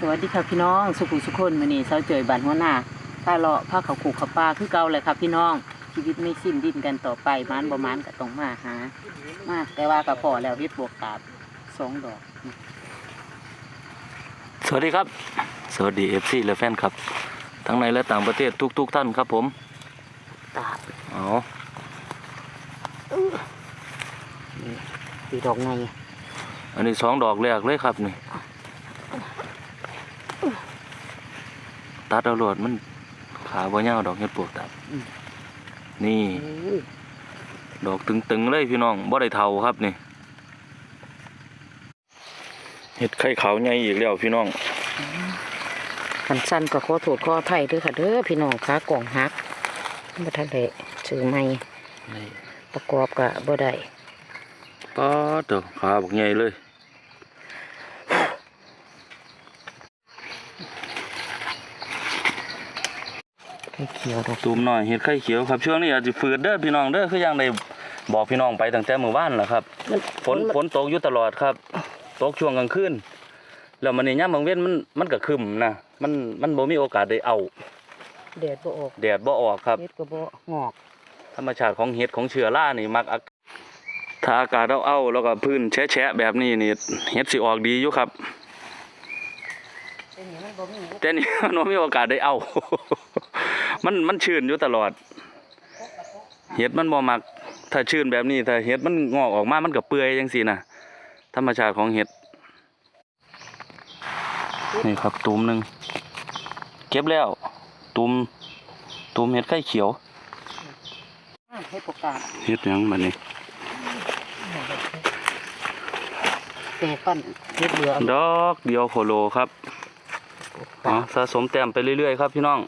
สวัสดีค่ะพี่น้อง สุขุสุขคนมื้อนี้เช้าเจยบ้านหัวหน้าผ้าเลาะผ้าเขาขู่เขาปลาคือเก่าเลยครับพี่น้อง ชีวิตไม่สิ้นดิ้นกันต่อไปมานบ่มานก็ต้องมาหามาแต่ว่าก็พอแล้วเฮ็ดบวกกาบสองดอก สวัสดีครับ สวัสดีเอฟซีและแฟนครับ ทั้งในและต่างประเทศทุกๆทท่านครับผมตาบอ๋อปีดอกไงอันนี้สองดอกแรกเลยครับนี่ ตัดเอาโลดมันขาบ่ยาวดอกเห็ดปวกตัดนี่ ดอกตึงๆเลยพี่น้องบ่ได้เท่าครับนี่เห็ดไข่ขาวใหญ่อีกแล้วพี่น้องขันสั้นก็ขอโทษขออภัยด้วยค่ะเด้อพี่น้องขากล่องหักบ่ทันได้ซื้อใหม่นี่ประกอบก็บ่ได้ป้าดเด้อขาบักใหญ่เลย เขียวดอกตูมหน่อยเห็ดไข่เขียวครับช่วงนี้อาจจะฝืดเด้อพี่น้องเด้อคือยังได้บอกพี่น้องไปตั้งแต่เมื่อวานแหละครับมันฝนฝนตกอยู่ตลอดครับตกช่วงกลางคืนแล้วมันนี่ย่ามบางเว้นมันมันก็ครึมนะมันมันบ่มีโอกาสได้เอาแดดบ่ออกแดดบ่ออกครับเฮ็ดก็บ่งอก ธรรมชาติของเห็ดของเชื้อรานี่มักอาถ้าอากาศเอาเอาๆแล้วก็พื้นแฉะๆแบบนี้นี่เห็ดสิออกดีอยู่ครับ แต่นี่มันบ่มีแต่นี่มันบ่มีโอกาสได้เอา มันมันชื้นอยู่ตลอด เห็ดมันบ่มัก ถ้าชื้นแบบนี้ ถ้าเห็ดมันงอกออกมา มันก็เปื่อยจังซี่นะธรรมชาติของเห็ด นี่ครับตูมหนึ่ง เก็บแล้ว ตูม ตูมเห็ดไข่เขียวให้ประกาศเห็ดหยังบัดนี้แต่ปั้นเฮ็ดเรือดอกเดียวโคโลครับ อ๋อสะสมแต้มไปเรื่อยๆครับพี่น้อง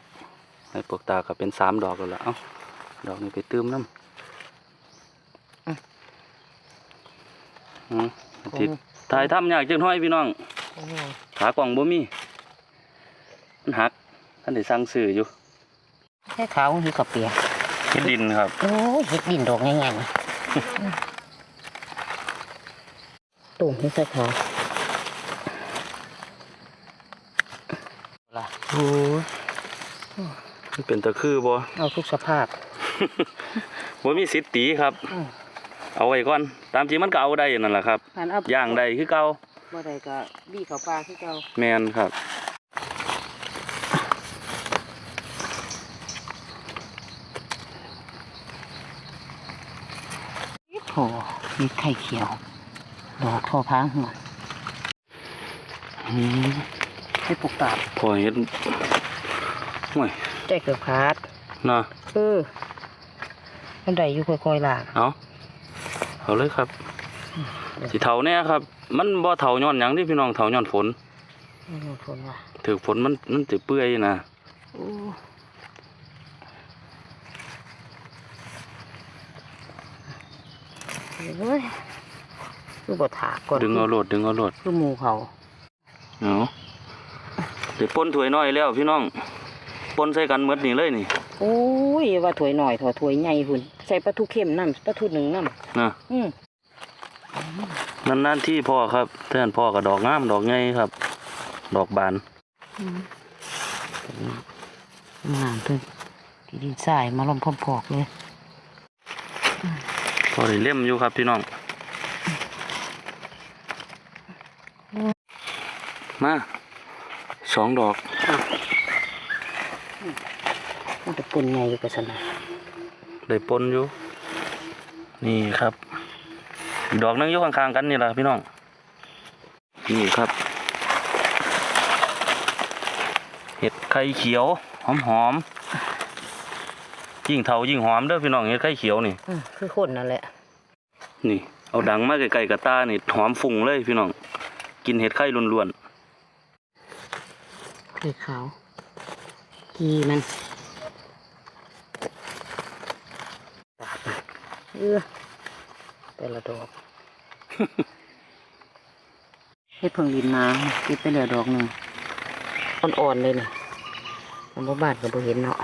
ให้ปลวกตาก็เป็นสามดอกแล้วล่ะเอ้าดอกนี้ไปตื้มน้ำอืมติดถ่ายทำยากจังห้อยพี่น้องขากล่องบ่มีมันหักท่านได้สั่งซื้ออยู่แค่ขาวคือกับเปียกเฮ็ดดินครับโอ้ยเฮ็ดดินดอกง่ายๆตุ่มให้ใส่ขาว ล่ะโอ้ยมันเป็นตะคือบ่เอาทุกสภาพบ่มีสิทธิ์ตีครับอืมเอาไว้ก่อน ตามจริงมันก็เอาได้นั่นแหละครับหันเอาย่างได้คือเก่าบ่ได้ก็บี้เขาปลาคือเก่าแมนครับโหมีไข่เขียว ดอกทอพ้างหัว อืมให้ปลูกตาบพอเฮ็ดห่วยใจเกือบขาดเนาะเออมันได้อยู่ค่อยๆล่างเอาเอาเลยครับสิเฒ่าแน่ครับ มันบ่เฒ่าย้อนหยังนี่พี่น้องเฒ่าย้อนฝนไม่รู้ผลว่าถือฝนมันมันสิเปื่อยนะโอ้เฮ้ยคือบ่ถากก่อนดึงเอาโลดดึงเอาโลดคือหมูเขาเอา เดี๋ยวปนถ้วยน้อยแล้วพี่น้องปนใส่กันหมดนี่เลยนี่โอ้ยว่าถ้วยหน่อยถอถ้วยใหญ่หุ่นใส่ปลาทูเค็มน้ำปลาทูหนึ่งน้นะำอืมนานๆที่พ่อครับแทนพ่อกับดอกงามดอกใหญ่ครับ ดอกบานงามเพิ่นที่ดินทรายมาล้อมพร้อมพอกเลยพอได้เล่มอยู่ครับพี่น้องมา สองดอกมันจะปุ่นใหญ่อยู่กับสนะได้ปนอยู่ นี่ครับอีกดอกหนึงอยู่ข้างๆกันนี่แหละพี่น้อง นี่ครับ เห็ดไข่เขียว หอมหอมๆยิ่งเทายิ่งหอมเด้อพี่น้องเห็ดไข่เขียวนี่อืมคือคนนั่นแหละ นี่ เอาดังมาไกลๆกับตานี่หอมฟุ้งเลยพี่น้อง กินเห็ดไข่ล้วน คือขาวกีมันปาดมันเออแต่ละดอกเฮ็ดเพิ่งลินน้ำกินไปเหลือดอกหนึ่งอ่อนๆเลยเนี่ยมันบ่บาดก็บ่เห็นเนาะ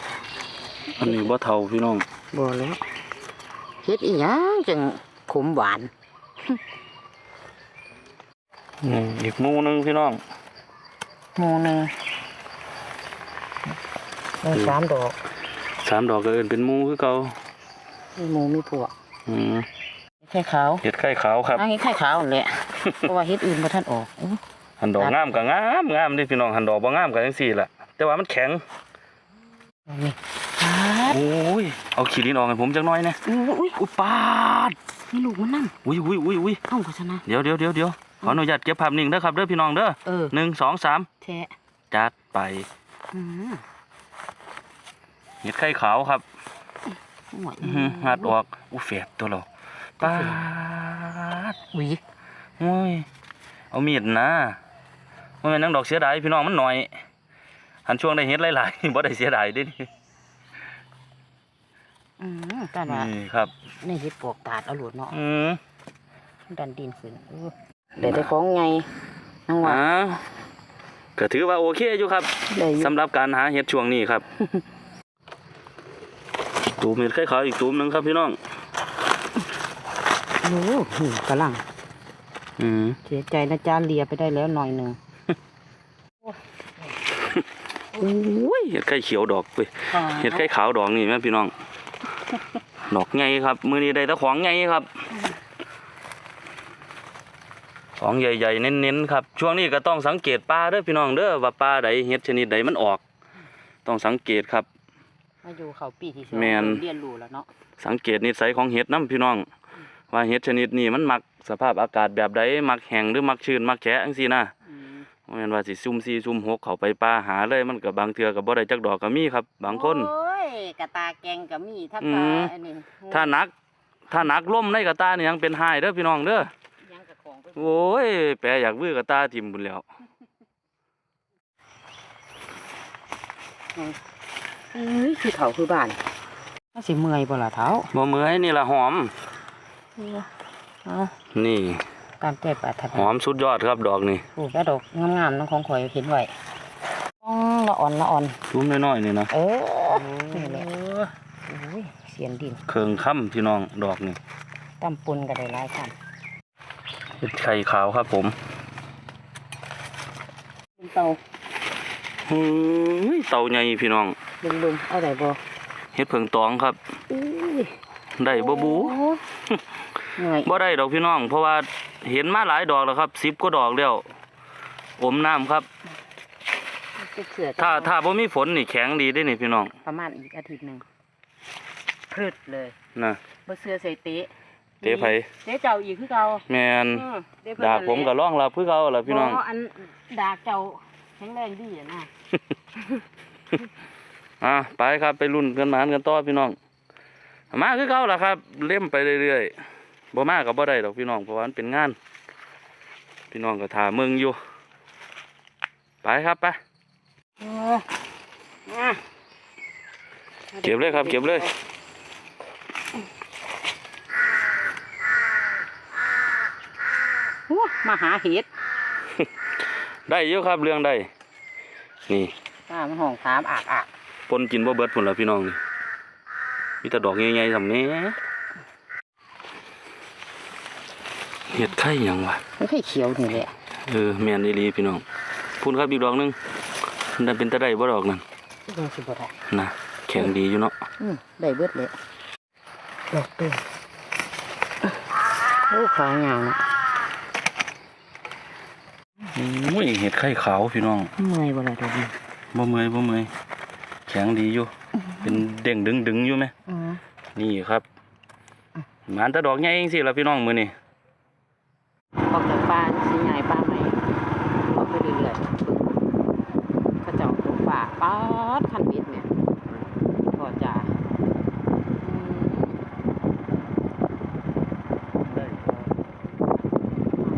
ๆอันนี้บ่เทาพี่น้องบ่แล้วเฮ็ดอีหยังจังขมหวานนี่ อีกหมูหนึงพี่น้องหมูหนึ่งมีสามดอกสามดอกก็เอิ้นเป็นหมูคือเก่ามีหมูมีผัวอืมไข่ขาวเห็ดไข่ขาวครับอันนี้ไข่ขาวนั่นแหละเพราะว่าเฮ็ดอื่นบ่ทันออกอู้หันดอกงามก็งามงามเด้พี่น้องหันดอกบ่งามก็จังซี่ล่ะแต่ว่ามันแข็งนี่ปาดโอ้ยเอาขี้ลิ้นออกให้ผมจักหน่อยนะอุ้ยอุ้ยอุยปาดนี่ลูกมันนั่นอุ้ยอุ้ยอุ้ยอุ้ยเอ้าก็ชนะเดี๋ยวเดี๋ยวเดี๋ยวเดี๋ยว ขออนุญาตเก็บภาพนิ่งเด้อครับเด้อพี่น้องเด้อเออ หนึ่งสองสามแท้จัดไปอืมเห็ดไข่ขาวครับโอ้ยอื้อหือหัดออกอู้แฝดตัวเราปาดอุ้ยโอ้ยเอามีดนะมันเป็นนังดอกเสียดายพี่น้องมันหน่อยหันช่วงได้เห็ดหลายๆบ่ได้เสียดายเด้นี่อืมตอนว่านี่ครับ นี่เฮ็ดปวกตาดเอาหลุดเนาะอืมดันดินขึ้นเออ เดี๋ยวได้ของไงนังว่าอ่าก็ถือว่าโอเคอยู่ครับได้อยู่สำหรับการหาเห็ดช่วงนี้ครับ ตูมเห็ดไข่ขาวอีกตูมหนึงครับพี่น้อง โอ้โหกำลังอืมเสียใจนะจ้าเลียไปได้แล้วหน่อยหนึ่งโอ้ยเห็ดไข่เขียวดอกเว้ยเห็ดไข่ขาวดอกนี่แม่พี่น้อง ดอกไงครับ มือนี้ได้แต่ของไงครับ ของใหญ่ๆเน้นๆครับ ช่วงนี้ก็ต้องสังเกตปลาเด้อพี่น้องเด้อว่าปลาใดเห็ดชนิดใดมันออก ต้องสังเกตครับ มาอยู่เขาปีที่สองแม่น เรียนรู้แล้วเนาะสังเกตนิสัยของเห็ดน้ำพี่น้อง ว่าเห็ดชนิดนี้มันมักสภาพอากาศแบบใดมักแห้งหรือมักชื้นมักแฉะจังซี่นะอืมบ่แม่นว่าสิซุ่ม4ซุ่ม6เข้าไปป่าหาเลยมันก็บางเทื่อก็บ่ได้จักดอกก็มีครับ บางคน โอ้ยกระตาแกงกับมีถ้าอืปลาม อันนี้ถ้าหนัก ถ้าหนักล่มในกระตานี่ยังเป็นหายเด้อพี่น้องเด้อ โอ้ย แปรอยากวื้อกระตาทิ่มพุ่นแล้วเอ้ยคือเขาคือบ้านน่าสิเมื่อยบ่ล่ะเท้าบ่เมื่อยนี่ล่ะหอม เอานี่ ตามใจปรารถหนาอมสุดยอดครับดอกนี่ปลูกแล้วดอกงามๆน้องของข่อยเห็นไว้อ๋อละอ่อนละอ่อนตุ้มน้อยๆนี่นะเออนี่แหละโอ้ยเสียนดิน เคิงค่ำพี่น้องดอกนี่ ตำปนก็ได้หลายคัน เห็ดไข่ขาวครับผมเป็นเตาเฮ้ยเต่าใหญ่พี่น้องลุมๆเอาได้บ่เห็ดเผิงตองครับอุ้ยได้บ่บูโอ้เหนื่อยบ่ได้ดอกพี่น้อง เพราะว่าเห็นมาหลายดอกแล้วครับ10กว่าดอกแล้วอมน้ำครับจะเสือถ้าถ้าบ่มีฝนนี่แข็งดีได้นี่พี่น้อง ประมาณอีกอาทิตย์หนึ่งพืดเลยนะบ่เสือใส่เตะ เตะไผเตะเจ้าอีกคือเก่าแม่นอืมเตะเพิ่นดากผมก็นั่นแหละร้องรับคือเก่าล่ะพี่น้องบ่อันดากเจ้าแข็งแรงดีอะนะอะไปครับไปรุ่นกันหมานกันต่อพี่น้องมาคือเก่าล่ะครับ เล่มไปเรื่อยๆบ่มาก็บ่ได้ดอกพี่น้องเพราะว่ามันเป็นงาน พี่น้องก็ท่าเมืองอยู่ ไปครับไปเออมาเก็บเลยครับ เก็บเลย โอ้ มาหาเห็ดได้เยอะครับเรื่องได้ นี่ป้ามันห้องถามอากอากปนกินบ่เบิดพุ่นล่ะพี่น้องนี่มีแต่ดอกใหญ่ๆสำนี้เห็ดไข่หยังวะมันไข่เขียวนี่แหละเออแม่นอีหลีพี่น้องพุ่นครับอีกดอกหนึงนั่นเป็นตะได้บ่ดอกนั่นเบิ่งสิบ่ได้นะแข็งดีอยู่เนาะอืมได้เบิดเลยดอกตัวโอ้ขาวงามนะ โอ้ ยเห็ดไข่ขาวพี่น้องเมื่อยบ่ล่ะดอกนี้บ่เมื่อยบ่เมื่อยแข็งดีอยู่ เป็นเด้งดึงดึงอยู่ไหมอือนี่ครับหมันแตะดอกใหญ่จังซี่ล่ะพี่น้องมื้อนี้ออกจากป่าสิใหญ่ป่าใหม่ออกไปเรื่อยๆเขาเจ้าปลูกป่าป๊าดคันบิดเนี่ยพอจ้าอืม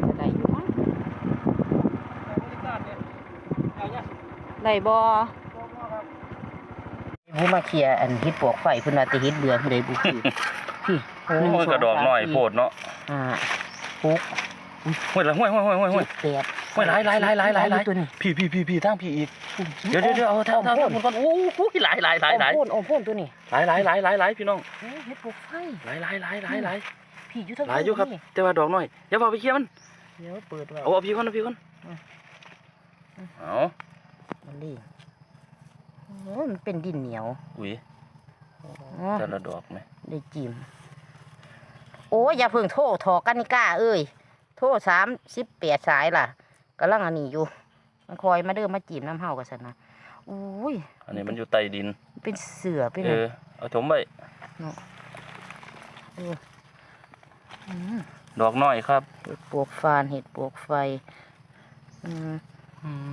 จะได้อยู่มั้ง ได้บ่ผู้มาเคลียร์อันเฮ็ดปวกไฟเพิ่นว่าแต่เฮ็ดเบื่อเพิ่นได้บุคือพี่โอ้ยกระดอกน้อยโพดเนาะอ่าปุ๊กห้วยละห้วยห้วยห้วยห้วยห้วยเจ็ดห้วยหลายหลายหลายหลายหลายหลายตัวนี้พี่พี่พี่พี่ทางพี่อีกเดี๋ยวเดี๋ยวเดี๋ยวเอาทางทางทางมันก่อนโอ้โหหลายหลายหลายหลายโอ้โพ่นโอ้โพ่นตัวนี้หลายหลายหลายหลายหลายพี่น้องเฮ้ยเฮ็ดปลูกไฟหลายหลายหลายหลายหลายพี่อยู่ทางหลายอยู่ครับนี่แต่ว่าดอกน้อยอย่าเอาไปเคลียร์มันเดี๋ยวเปิดไว้เอาเอาพี่ก่อนเอาพี่ก่อนอืมเอา มันดิโอ้ยมันเป็นดินเหนียว อุ้ยอ๋อแต่ละดอกไหมได้จิ้มโอ้ยอย่าเพิ่งโทษทอกันนิก้าเอ้ย โทษสามสิบแปดสายล่ะกำลังอันนี้อยู่ มันคอยมาเดิมมาจีบน้ำเฮากันสันนะอุ้ย อันนี้มันอยู่ใต้ดิน เป็นเสือเป็นเออะไรอเอาถมไว้อืมดอกน้อยครับ เห็ดปวกฟานเห็ดปวกไฟ อืม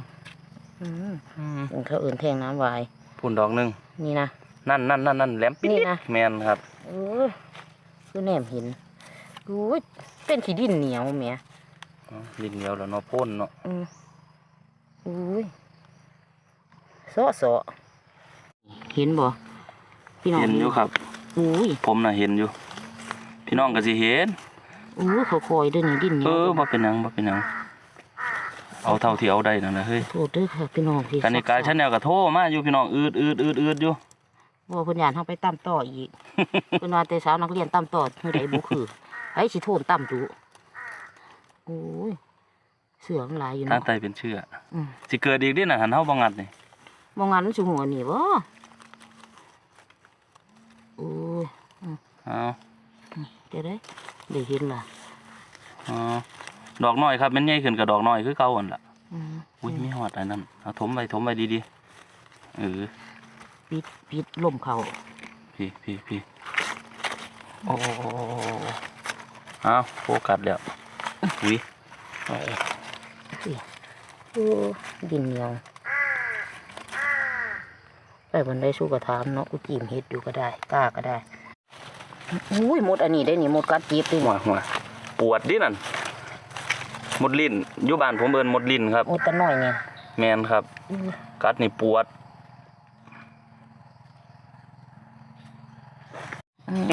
อืมอืมอืมเป็นเขาอื่นแทงน้ำวาย พุ่นดอกหนึงนี่นะ นั่นนั่นนั่นนั่นแหลมปิ๊ดนี่นะ แมนครับเออคือแหนมหินอุ้ยเป็นขี้ดินเหนียวเมียอ๋อดินเหนียวแล้วเนาะพ่นเนาะอืมอุ้ยโซะโซะเห็นบ่พี่น้องเห็นอยู่ครับ อุ้ยผมน่ะเห็นอยู่ พี่น้องก็สิเห็น อู้เขาคอยเด้วยนี่ดินเหนีเอยวอบ่เป็นหยังบ่เป็นหยัง เอาเท่าที่เอาได้นั่นนะเฮ้ยโทษเด้วยค่ะพี่น้องที่กันในกายชั้นแนวก็โทรมาอยู่พี่น้องอืดอืดอืดอืดอยู่ว่าเพิ่นยานเฮาไปตามต่ออีกเพิ่นว่าแต่สาวนักเรียนตามต่อเมื่อใดบ่คือไอ้สิโทนตามจุโอ้ยเสือมันหลายอยู่ทางเนาะใต้เป็นเชื่ออืมสิเกิดอีกเดิน่ะหันเฮาบ่งัดนี่บ่งั้นมันสิหัวนี่บ่โอ้ยเอาเดี๋ยวได้ได้เห็นล่ะเอา ดอกน้อยครับแมันใหญ่ขึ้นกับดอกน้อยคือเก่าหั่นล่ะอืมอุ้ยมีฮอดอันนั้นเอาถมไว้ถมไว้ดีๆเออปิดปิดลมเข้าพี่พี่พี่โอ้โอ้โอ้โอ้โอ้เอาโฟกัสแล้วอุ้ยโอ้ดินเหนียวไปบันไดสู้กระถามเนาะกูจิ้มเฮ็ดอยู่ก็ได้กล้าก็ได้อุ้ยหมดอันนี้ได้นี่หมดกัดจีบเลยหัวนี่หัวปวดดินั่นห มดลิ้นอยู่บ้านผมเอิ้นหมดลิ้นครับหมดแตะน้อยเนี่ยแมนครับ อื้อกัดนี่ปวด อืม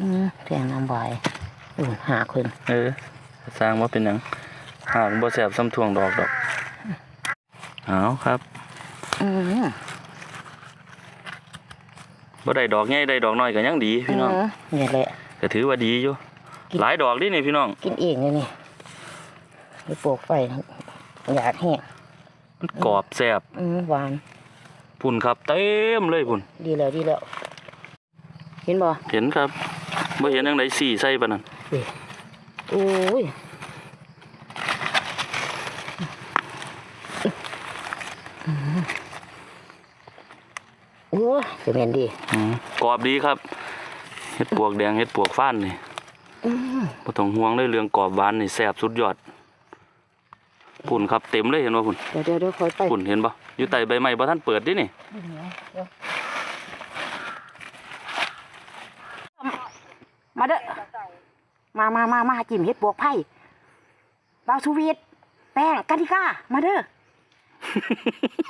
อืมแทงน้ำใบอือหาคนเออสร้างว่าเป็นหยังหากบ่แสบซ้ำทวงดอกดอกเอาครับอืมบ่ได้ดอกใหญ่ได้ดอกน้อยก็ยังดีพี่น้องนี่แหละ ก็ถือว่าดีอยู่กินหลายดอกดินี่พี่น้อง กินเองเลยนี่ ไปปลูกไฟอยากแห้งมันกรอบแสบอืมหวานพุ่นครับเต็มเลยพุ่นดีแล้วดีแล้ว เห็นบ่เห็นครับบ่เห็นจังไดสี่ใส่ปานนั้นโอ้ยโอ้ยจะเป็นดีอืมกรอบดีครับเฮ็ดปวกแดงเฮ็ดปวกฟ้านนี่อืมบ่ต้องห่วงเลยเรื่องกรอบหวานนี่แซ่บสุดยอด พุ่นครับเต็มเลยเห็นบ่พุ่นเดี๋ยวเดี๋ยวเดี๋ยวคอยไปพุ่นเห็นบ่อยู่ใต้ใบไม้บ่ทันเปิดดินี่เดี๋ยวมาเด้อมามามามาจิ้มเฮ็ดบวกไผ่บาวสวีทแป้งกานิกามาเด้อ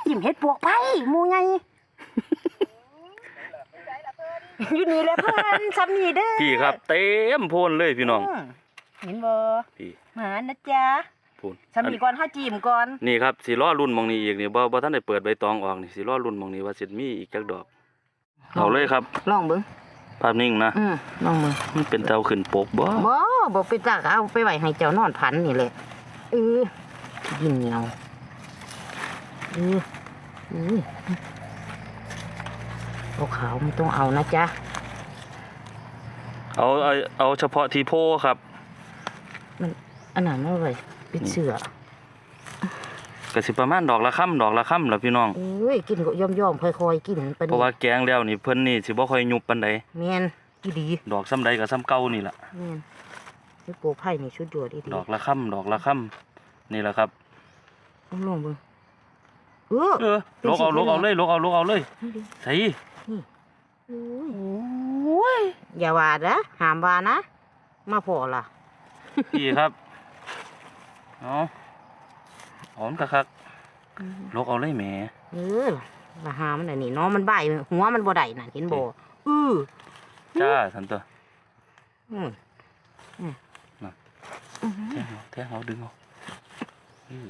จิ้มเฮ็ดบวกไผ่หมูไงอยู่นี่แหละเพื่อนซ้ำนี่เด้อพี่ครับ เต็มโพนเลยพี่น้องมเห็นบ่พี่มานะจ๊ะ พุ่นซ้ำนี่ก่อนห้าจิ้มก่อนนี่ครับสิล้อรุ่นหมองนี้อีกนี่บ่บ่ทันได้เปิดใบตองออกนี่สิล้อรุ่นหมองนี้ว่าสิมีอีกจักดอกเอาเลยครับลองเบิ่งภาพนิ่งนะอืมลองเบิ่งมันเป็นเตาขึ้นปกบ่บ่บ่ไปจักเอาไปไว้ให้เจ้านอนพันนี่แหละเออยินเหนียวเออเออเอาขาวไม่ต้องเอานะจ๊ะเอาเอาเอาเฉพาะที่โพครับอันนั้นเอาไว้ เป็นเสือก็สิประมาณดอกละค่ำดอกละค่ำล่ะพี่น้องเอ้ยกินก็ย่อมย่อมๆค่อยๆกินปานเพราะว่าแกงแล้วนี่เพิ่นนี่สิบ่ค่อยยุบปานใดแม่นอีดี ดอกซ้ำใดก็ซ้ำเก่านี่ล่ะแม่นไอ้โปรไผ่นี่ชุดยอดอีดีดอกละค่ำดอกละค่ำนี่แหละครับเอาลองเบิ่งเออเออลกเอาลกเอาเลยลกเอาลกเอาเลยนี่ดิใส่โอ้ยอย่าว่านะหามว่านะ มาพอล่ะพี่ครับ เอาหอมกะคักลกเอาเลยแหมเออละหามันอันนี้เนาะมันใบายหัวมันบ่ได้น่ะเห็นบ่อือจ้าสันตัวอืมอืมน่ะอืมแทงเอาแทงเอาดึงเอาอื้อ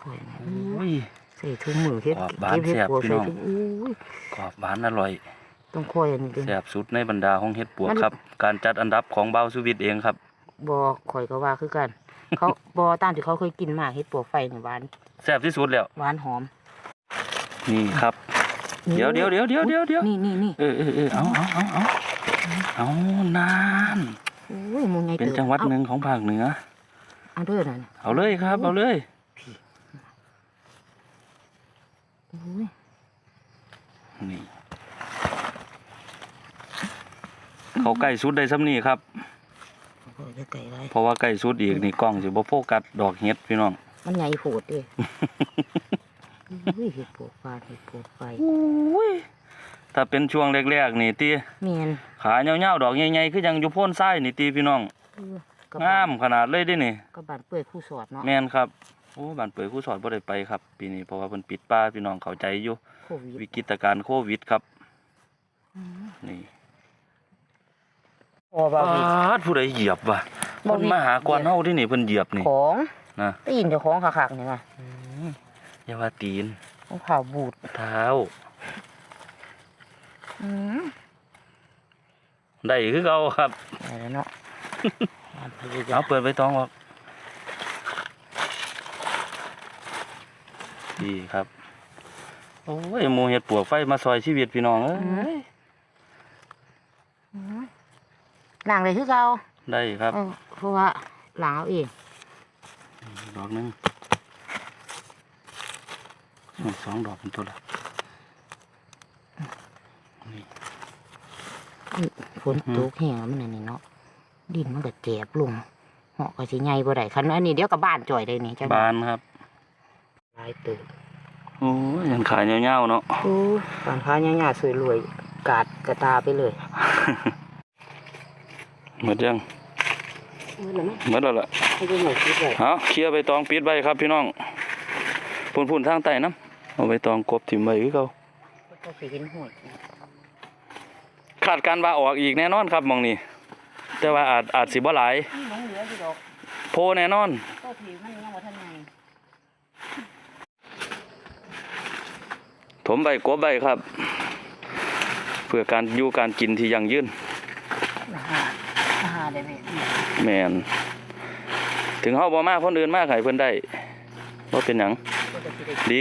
โอ้ยโอ้ยใส่ถุงมือเฮ็ดกรอบบานเก็บเฮ็ดแซ่บบัวพี่ใส่น้องถุงอุ้ยกรอบหวานอร่อยต้องค่อยอันนี้เด้แซ่บสุดในบรรดาห้องเฮ็ดปวกมันครับ การจัดอันดับของเบาสุวิทย์เองครับ บ่ข่อยก็ว่าคือกัน เขาบ่ตามที่เขาเคยกินมาเฮ็ดปวกไฟนี่หวานแซ่บที่สุดแล้ว หวานหอม นี่ครับ เดี๋ยวเดี๋ยวเดี๋ยวเดี๋ยวเดี๋ยวเดี๋ยวนี่นี่นี่เออเออเออเอาเอาเอาเอาเอานานโอ้ยมึงไงเป็นจังหวัดหนึ่งของภาคเหนือ เอาเด้อนั่นเอาเลยครับ เอาเลยโอ้ยนี่เขาใกล้สุดได้ซ้ำนี่ครับ โอ้ยได้ไก่ไรเพราะว่าใกล้สุดอีกนี่กล้องสิบ่โฟกัสดอกเฮ็ดพี่น้อง มันใหญ่โผดเด้อุ้ยเฮ็ดปวกฟาดเฮ็ดปวกไฟถ้าเป็นช่วงแรกๆนี่ตีแม่นขาเหี่ยวๆดอกใหญ่ๆคือยังอยู่โพ่นทรายนี่ตีพี่น้องเออก็งามขนาดเลยเดินี่ก็บ้านเปื่อยคู่สอดเนาะแม่นครับโอ้บ้านเปิดครู่สอนบ่ได้ไปครับ ปีนี้เพราะว่าเพิ่นปิดป้าพี่น้องเข้าใจอยู่โควิดวิกฤตการณ์โควิดครับอืมนี่ พอบ่าปวิาดผู้ใดเหยียบวะบ่เพิ่นมีมาหากวนเฮาที่นี่เพิ่นเหยียบนี่ของนะตีนเจ้าของคักๆนี่ว่ะอย่าว่าตีนของข่าวบูดเท้า อืมได้คือเก่าครับได้แล้วเนาะบ้านเปื่อยเอาเปิดใบตองออกดีครับ โอ้ยหมูเห็ดปวกไฟมาซอยชีวิตพี่น้องเอ้ยอืม ล้างเลยคือเก่าได้ครับเออเพราะว่าล้างเอาเองดอกหนึงอืมสองดอกเป็นตัวละฝนตกแห้งแล้วมันอันนี่เนาะดินมันก็แจบลงเหาะก็สิใหญ่บ่ได้คันอันนี้เดี๋ยวก็บ้านจ่อยได้นี่จังบานครับหลายตึกโอ้ยยังขายเงาวๆเนาะโอ้บ้านค้าหญ้าๆสวยรวยกาดกระตาไปเลย หมดยังเออแล้วมั้ยหมดแล้วล่ะให้ดูหน่อยคิดไว้เอาเคลียร์ใบตองปิดไว้ครับพี่น้องพุ่นพุ่นๆทางใต้น้ำเอาใบตองกบถิ่มไว้คือเขาก็สิเห็นหวยขาดการว่าออกอีกแน่นอนครับหมองนี้แต่ว่าอาจอาจสิบ่หลายนี่หลงเหลืออยู่ดอกโพแน่นอนก็ถือมันยังบ่ทันไงถมใบกบใบครับ เพื่อการอยู่การกินที่ยั่งยืนอาหารอาหารได้ไหมแมนถึงเฮาบ่มาคนอื่นมาให้เพิ่นได้บ่เป็นหยังก็จะสิได้ดี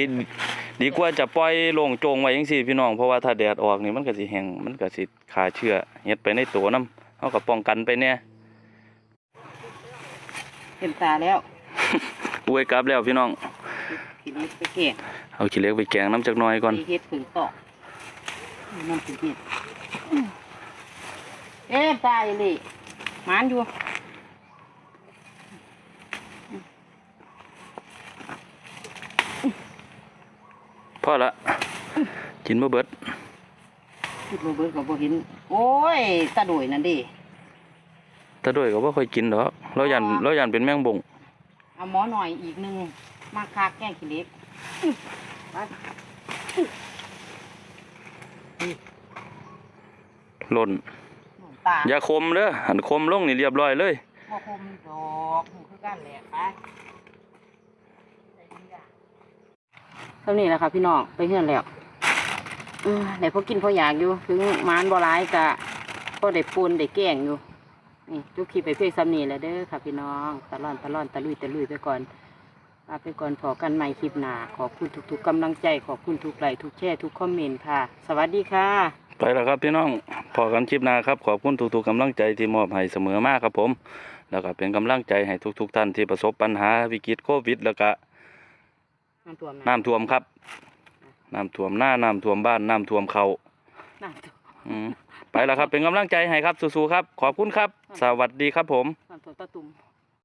ดีกว่าจะปล่อยโล่งโจงไว้จังซี่พี่น้องเพราะว่าถ้าแดดออกนี่มันก็สิแห้งมันก็สิฆ่าเชื้อเฮ็ดไปในตัวนํเฮาก็ป้องกันไปแน่เต็มตาแล้วอวยกลับแล้วพี่น้องทีนี้ไปเก่งเอาขี้เหล็กไปแกงน้ำจักหน่อยก่อนมีเฮ็ดผึ่งตอกนั่นคือเฮ็ดเอ๊ะตายเลย หมานอยู่พอละกินบ่เบิดคิดบ่เบิดก็บ่เห็นโอ้ยตาโดยนั่นดิถ้าด้วยก็บ่ค่อยกินดอกเรายันเรายันเป็นแมงบงเอาหมอหน่อยอีกหนึงมาคากแกงขี้เหล็กไปหล่นหนู ตาอย่าคมเด้อหันคมลงนี่เรียบร้อยเลยบ่คมดอกหนูคือกันแหละไปเท่านี้แหละค่ะพี่น้องไปเฮือนแล้วเออไหนพอกินพออยากอยู่ ถึงหมานบ่ร้ายกะก็ได้ปูนได้แกงอยู่ นี่ทุกคลิปไปเพียงซ้ำนี้แหละเด้อค่ะพี่น้องตะล่อนตะล่อนตะลุยตะลุยไปก่อนลาไปก่อนพอกันใหม่คลิปหน้าขอบคุณทุกๆกำลังใจ ขอบคุณทุกไลค์ทุกแชร์ทุกคอมเมนต์ค่ะ สวัสดีค่ะ ไปแล้วครับพี่น้องพอกันคลิปหน้าครับขอบคุณทุกๆกำลังใจที่มอบให้เสมอมาครับผม แล้วก็เป็นกำลังใจให้ทุก ๆ ท่านที่ประสบปัญหาวิกฤตโควิด แล้วก็น้ำท่วมน้ำท่วมครับน้ำท่วมหน้าน้ำท่วมบ้านน้ำท่วมเขาน้ำท่วมอืมไปแล้วครับเป็นกำลังใจให้ครับสู้ๆครับ ขอบคุณครับ สวัสดีครับผมน้ำท่วมตะตุ่ม